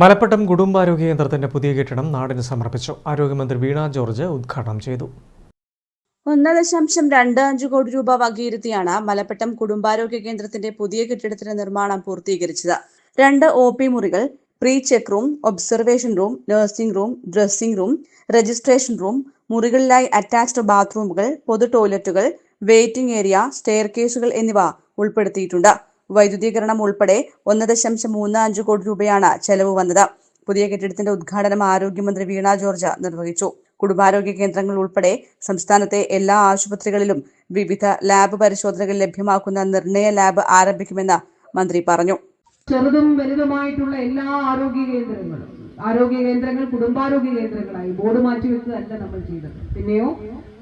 മലപ്പട്ടം കുടുംബാരോഗ്യ കേന്ദ്രത്തിന്റെ പുതിയ കെട്ടിടം നാടിന് സമർപ്പിച്ചു. ആരോഗ്യമന്ത്രി വീണ ജോർജ് ഉദ്ഘാടനം ചെയ്തു. ഒന്ന് ദശാംശം രണ്ട് അഞ്ച് കോടി രൂപ വകയിരുത്തിയാണ് മലപ്പട്ടം കുടുംബാരോഗ്യ കേന്ദ്രത്തിന്റെ പുതിയ കെട്ടിടത്തിന്റെ നിർമ്മാണം പൂർത്തീകരിച്ചത്. രണ്ട് ഒ പി മുറികൾ pre check room observation room nursing room dressing room registration room മുറികളിലായി attached ബാത്റൂമുകൾ പൊതു ടോയ്ലറ്റുകൾ വെയിറ്റിംഗ് ഏരിയ സ്റ്റെയർ കേസുകൾ എന്നിവ ഉൾപ്പെടുത്തിയിട്ടുണ്ട്. വൈദ്യുതീകരണം ഉൾപ്പെടെ ഒന്ന് ദശാംശം മൂന്ന് അഞ്ച് കോടി രൂപയാണ് ചെലവ് വന്നത്. പുതിയ കെട്ടിടത്തിന്റെ ഉദ്ഘാടനം ആരോഗ്യമന്ത്രി വീണ ജോർജ് നിർവഹിച്ചു. കുടുംബാരോഗ്യ കേന്ദ്രങ്ങൾ ഉൾപ്പെടെ സംസ്ഥാനത്തെ എല്ലാ ആശുപത്രികളിലും വിവിധ ലാബ് പരിശോധനകൾ ലഭ്യമാക്കുന്ന നിർണയ ലാബ് ആരംഭിക്കുമെന്ന് മന്ത്രി പറഞ്ഞു. ചെറുതും വലുതുമായിട്ടുള്ള എല്ലാ ആരോഗ്യ കേന്ദ്രങ്ങളും ആരോഗ്യ കേന്ദ്രങ്ങൾ കുടുംബാരോഗ്യ കേന്ദ്രങ്ങളായി ബോർഡ് മാറ്റി വെച്ചതല്ല നമ്മൾ ചെയ്തത്. പിന്നെയോ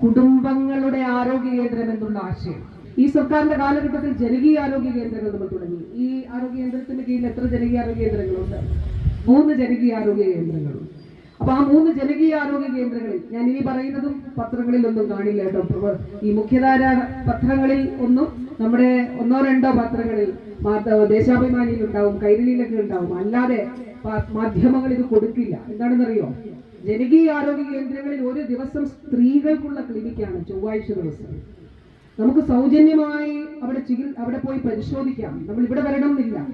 കുടുംബങ്ങളുടെ ആരോഗ്യ കേന്ദ്രം എന്നുള്ള ആശയം. ഈ സർക്കാരിന്റെ കാലഘട്ടത്തിൽ ജനകീയ ആരോഗ്യ കേന്ദ്രങ്ങൾ നമ്മൾ തുടങ്ങി. ഈ ആരോഗ്യ കേന്ദ്രത്തിന്റെ കീഴിൽ എത്ര ജനകീയ ആരോഗ്യ കേന്ദ്രങ്ങളുണ്ട്? മൂന്ന് ജനകീയ ആരോഗ്യ കേന്ദ്രങ്ങളുണ്ട്. അപ്പൊ ആ മൂന്ന് ജനകീയ ആരോഗ്യ കേന്ദ്രങ്ങളിൽ ഞാൻ ഇനി പറയുന്നതും പത്രങ്ങളിൽ ഒന്നും കാണില്ല കേട്ടോ. ഈ മുഖ്യധാര പത്രങ്ങളിൽ ഒന്നും നമ്മുടെ ഒന്നോ രണ്ടോ പത്രങ്ങളിൽ ദേശാഭിമാനിയിൽ ഉണ്ടാവും കൈരളിയിലൊക്കെ ഉണ്ടാവും. അല്ലാതെ മാധ്യമങ്ങൾ ഇത് കൊടുക്കില്ല. എന്താണെന്നറിയോ? ജനകീയ ആരോഗ്യ കേന്ദ്രങ്ങളിൽ ഒരു ദിവസം സ്ത്രീകൾക്കുള്ള ക്ലിനിക്കാണ് ചൊവ്വാഴ്ച ദിവസം. നമുക്ക് സൗജന്യമായി അവിടെ ചികിൽ അവിടെ പോയി പരിശോധിക്കാം. നമ്മൾ ഇവിടെ വരണം എന്നില്ല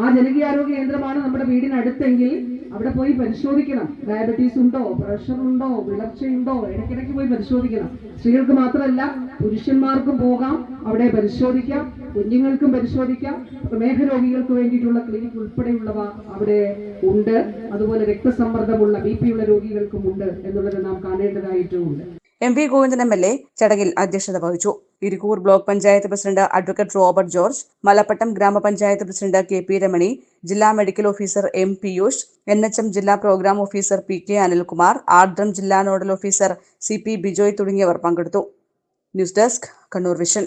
ആ ജനകീയ ആരോഗ്യ കേന്ദ്രമാണ് നമ്മുടെ വീടിനടുത്തെങ്കിൽ അവിടെ പോയി പരിശോധിക്കണം. ഡയബറ്റീസ് ഉണ്ടോ? പ്രഷർ ഉണ്ടോ? വിളർച്ചയുണ്ടോ? ഇടയ്ക്കിടയ്ക്ക് പോയി പരിശോധിക്കണം. സ്ത്രീകൾക്ക് മാത്രമല്ല പുരുഷന്മാർക്കും പോകാം. അവിടെ പരിശോധിക്കാം. കുഞ്ഞുങ്ങൾക്കും പരിശോധിക്കാം. പ്രമേഹ രോഗികൾക്ക് വേണ്ടിയിട്ടുള്ള ക്ലിനിക് ഉൾപ്പെടെയുള്ളവ അവിടെ ഉണ്ട്. അതുപോലെ രക്തസമ്മർദ്ദമുള്ള ബി ഉള്ള രോഗികൾക്കും ഉണ്ട് എന്നുള്ളത് നാം കാണേണ്ടതായിട്ടുമുണ്ട് M V Govindan M L A ചടങ്ങിൽ അധ്യക്ഷത വഹിച്ചു. Irikkur block panchayat president advocate Robert George Malappattam grama panchayat president K P Ramani ജില്ലാ medical officer M Piyush N H M ജില്ലാ programme officer P K Anilkumar Ardram ജില്ലാ nodal officer C P Bijoy തുടങ്ങിയവർ പങ്കെടുത്തു. News desk Kannur vision.